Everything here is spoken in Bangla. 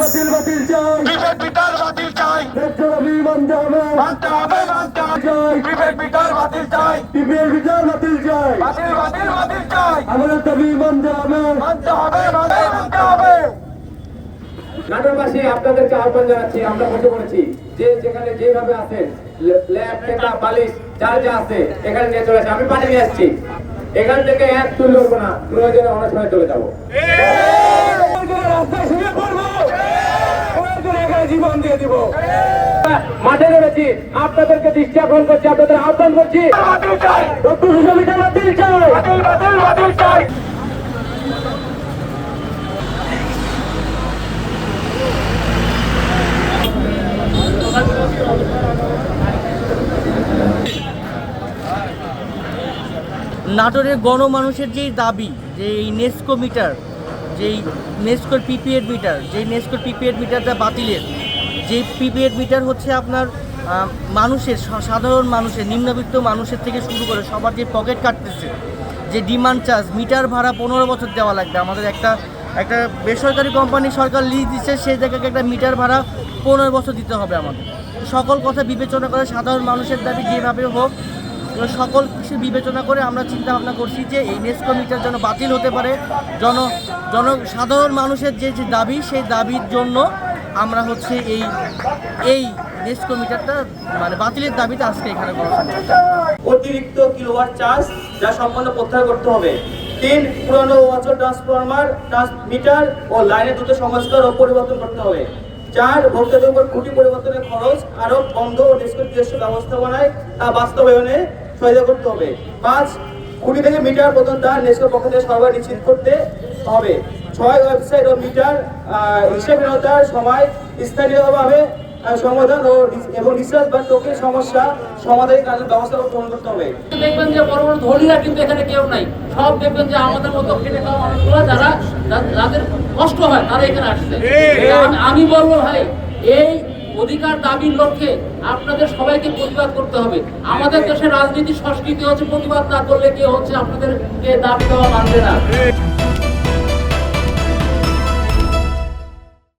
বাতিল বাতিল চাই। বিবেক বিটার বাতিল চাই। ন্যায্য দাবি মানতে হবে মানতে হবে মানতে হবে। চাই। বিবেক বিটার বাতিল চাই। টিপিএল বিচার বাতিল চাই। বাতিল বাতিল বাতিল চাই। আমাদের দাবি মানতে হবে মানতে হবে মানতে মানতে হবে। নাটোরবাসী আপনাদেরকে আহ্বান জানাচ্ছি আমরা বসে পড়েছি যে যেখানে যেভাবে আছেন ল্যাব টেকা বালিশ যার যা আছে এখানে নিয়ে চলে আসে। আমি পানি নিয়ে আসছি। এখান থেকে এক তুলে উঠবো না প্রয়োজনে অনেক সময় চলে যাব। মাঠে নেমেছি। আপনাদেরকে দৃষ্টি আকর্ষণ করছি আপনাদের আহ্বান করছি। নাটোরের গণমানুষের যেই দাবি যে এই নেস্কো মিটার যেই নেস্কোর পিপিএড মিটার যেই নেস্কোর পিপিএড মিটারটা বাতিলের যে পিপিএড মিটার হচ্ছে আপনার মানুষের সাধারণ মানুষের, নিম্নবিত্ত মানুষের থেকে শুরু করে সবার যে পকেট কাটতেছে, যে ডিমান্ড চার্জ, মিটার ভাড়া পনেরো বছর দেওয়া লাগবে। আমাদের একটা একটা বেসরকারি কোম্পানি সরকার লিজ দিচ্ছে সেই জায়গাকে একটা মিটার ভাড়া পনেরো বছর দিতে হবে আমাদের। সকল কথা বিবেচনা করে, সাধারণ মানুষের দাবি যেভাবে হোক, সকল কিছু বিবেচনা করে আমরা চিন্তা ভাবনা করছি যে এই নেস্কো মিটার যেন বাতিল হতে পারে। জন জন, সাধারণ মানুষের যে যে দাবি, সেই দাবির জন্য আমরা হচ্ছে এই এই নেস্কো মিটারটা মানে বাতিলের দাবিতে আজকে এখানে অতিরিক্ত কিলোওয়াট চার্জ যা সম্পূর্ণ প্রত্যাহার করতে হবে। তিন, পুরনো অচল ট্রান্সফরমার ট্রান্সমিটার ও লাইনের দ্রুত সংস্কার ও পরিবর্তন করতে হবে। চার, ভোক্তাদের উপর খুঁটি পরিবর্তনের খরচ আরও বন্ধ ও নিষ্কৃষ্ট ব্যবস্থাপনায় তা বাস্তবায়নে সহায়তা করতে হবে। পাঁচ, খুঁটি থেকে মিটার পর্যন্ত নেস্কোর পক্ষ থেকে সরবরাহ নিশ্চিত করতে হবে। ছয় ওয়েবসাইট ও মিটার হিসেবহীনতার সময় স্থানীয়ভাবে সমাধান ও এবং রিসার্চ বা টোকেন সমস্যা সমাধানের কাজের ব্যবস্থা গ্রহণ করতে হবে। দেখবেন যে বড় বড় ধনীরা কিন্তু এখানে কেউ নাই। সব দেখবেন যে আমাদের মতো খেটে খাওয়া মানুষগুলো যারা যাদের কষ্ট হয় তারা এখানে আসছে। আমি- আমি বলব ভাই এই অধিকার দাবির লক্ষ্যে আপনাদের সবাইকে প্রতিবাদ করতে হবে। আমাদের দেশের রাজনীতি সংস্কৃতি হচ্ছে প্রতিবাদ না করলে কেউ হচ্ছে আপনাদেরকে দাবি দেওয়া মানবে না।